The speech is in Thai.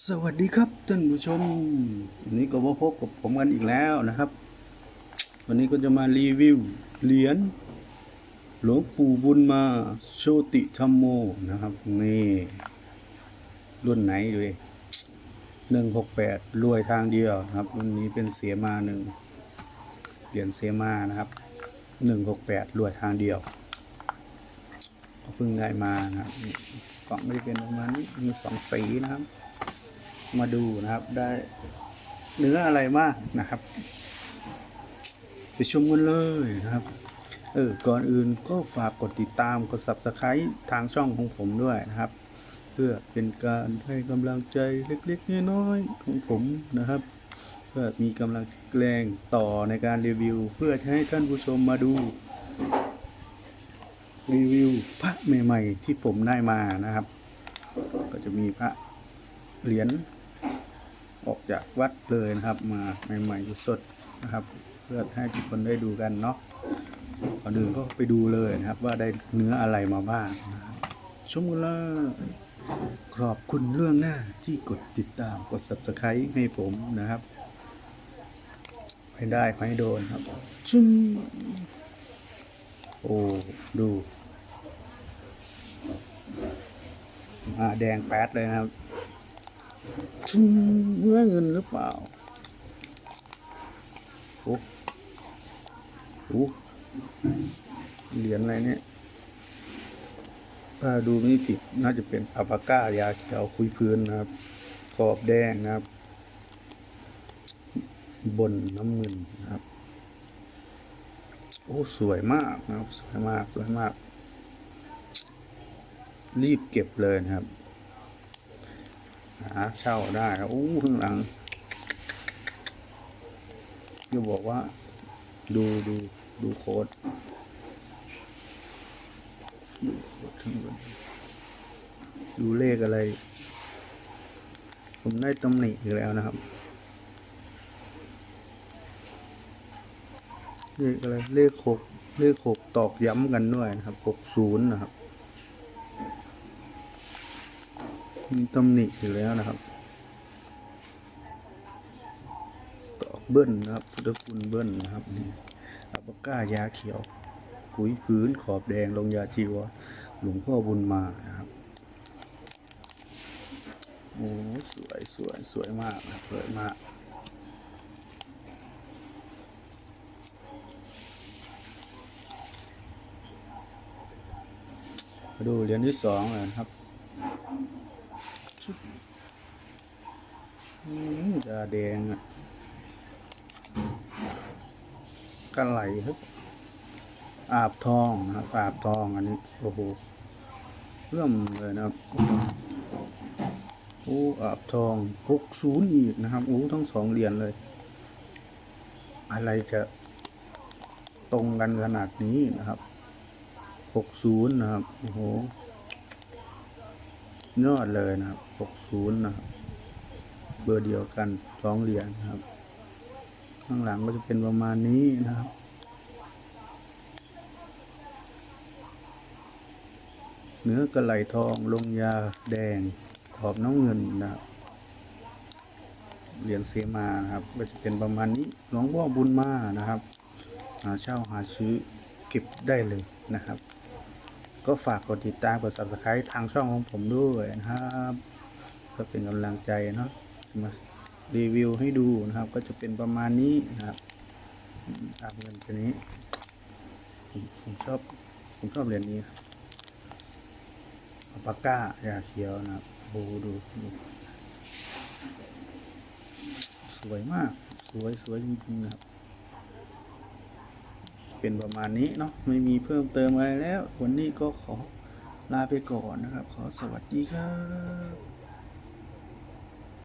สวัสดีครับท่านผู้ชมวันนี้ก็มาพบกับผมกันอีกแล้วนะครับ วันนี้ก็จะมารีวิวเหรียญหลวงปู่บุญมาโชติธรรมโมนะครับนี่รุ่นไหนดูดิหนึ่งหกแปดรวยทางเดียวนะครับรุ่นนี้เป็นเสียมาหนึ่งเหรียญเสียมานะครับหนึ่งหกแปดรวยทางเดียวเพิ่งได้มานะครับกล่องไม่ได้เป็นประมาณนี้มีสองสีนะครับ มาดูนะครับได้เนื้ออะไรมากนะครับ ไปชมกันเลยนะครับ เออ ก่อนอื่นก็ฝากกดติดตามกด subscribe ทางช่องของผมด้วยนะครับ เพื่อเป็นการให้กำลังใจเล็กๆน้อยๆของผมนะครับ เพื่อมีกำลังแรงต่อในการรีวิว เพื่อจะให้ท่านผู้ชมมาดู รีวิวพระใหม่ๆที่ผมได้มานะครับ ก็จะมีพระเหรียญ ออกจากวัดเลยนะครับ มาใหม่ๆสดๆนะครับ เพื่อให้ทุกคนได้ดูกันเนาะก่อนอื่นก็ไปดูเลยนะครับ ว่าได้เนื้ออะไรมาบ้างนะครับชมกันเลยขอบคุณเรื่องหน้าที่กดติดตามกด subscribe ให้ผมนะครับให้ได้ให้โดนครับชึ้งโอ้ดูมาแดงแป๊ดเลยนะครับชิง เนื้อเงินหรือเปล่าโอ้โหเหรียญอะไรเนี่ยถ้าดูไม่ผิดน่าจะเป็นอัปาก้ายาเขียวคุยพื้นนะครับขอบแดงนะครับ บนน้ำเงินนะครับ โอ้สวยมากนะครับ สวยมาก สวยมาก รีบเก็บเลยนะครับ หาเช่าได้อู้ข้างหลังจะบอกว่า ดูดูดูโค้ดดูโค้ดข้างบนดูเลขอะไร ผมได้ตำหนิอีกแล้วนะครับ เลขอะไร เลขหกเลขหกตอกย้ำกันด้วยนะครับหกศูนย์นะครับ มีตำหนิอยู่แล้วนะครับตอกเบิ้ลนะครับพุทธคุณเบิ้ลนะครับนี่อัปก้ายาเขียวปุ๋ยพื้นขอบแดงลงยาจีวรหลวงพ่อบุญมานะครับโอ้สวยสวยสวยมากนะสวยมากดูเหรียญที่สองเลยนะครับ อืมจะแดงอะกันไหลครับ อาบทองนะครับอาบทองอันนี้ โอ้โหเริ่มเลยนะครับโอ้อาบทองหกศูนย์อีกนะครับโอ้ทั้งสองเหรียญเลย อะไรจะตรงกันขนาดนี้นะครับหกศูนย์นะครับ โอ้โห ยอดเลยนะครับหกศูนย์นะครับ เบอร์เดียวกันสองเหรียญนะครับ ข้างหลังก็จะเป็นประมาณนี้นะครับเนื้อกระไหลทองลงยาแดงขอบน้ำเงินนะครับเหรียญเซมานะครับก็จะเป็นประมาณนี้หลวงพ่อบุญมานะครับหาเช่าหาซื้อเก็บได้เลยนะครับ ก็ฝากกดติดตามกด subscribe ทางช่องของผมด้วยนะครับเพื่อเป็นกำลังใจเนาะมารีวิวให้ดูนะครับ ก็จะเป็นประมาณนี้นะครับตามเงินตัวนี้ผมผมชอบผมชอบเหรียญนี้อัปาก้ายาเขียวนะครับโอ้โหดูดูสวยมาก สวยสวยจริงๆนะครับ เป็นประมาณนี้เนาะไม่มีเพิ่มเติมอะไรแล้ว วันนี้ก็ขอลาไปก่อนนะครับ ขอสวัสดีครับ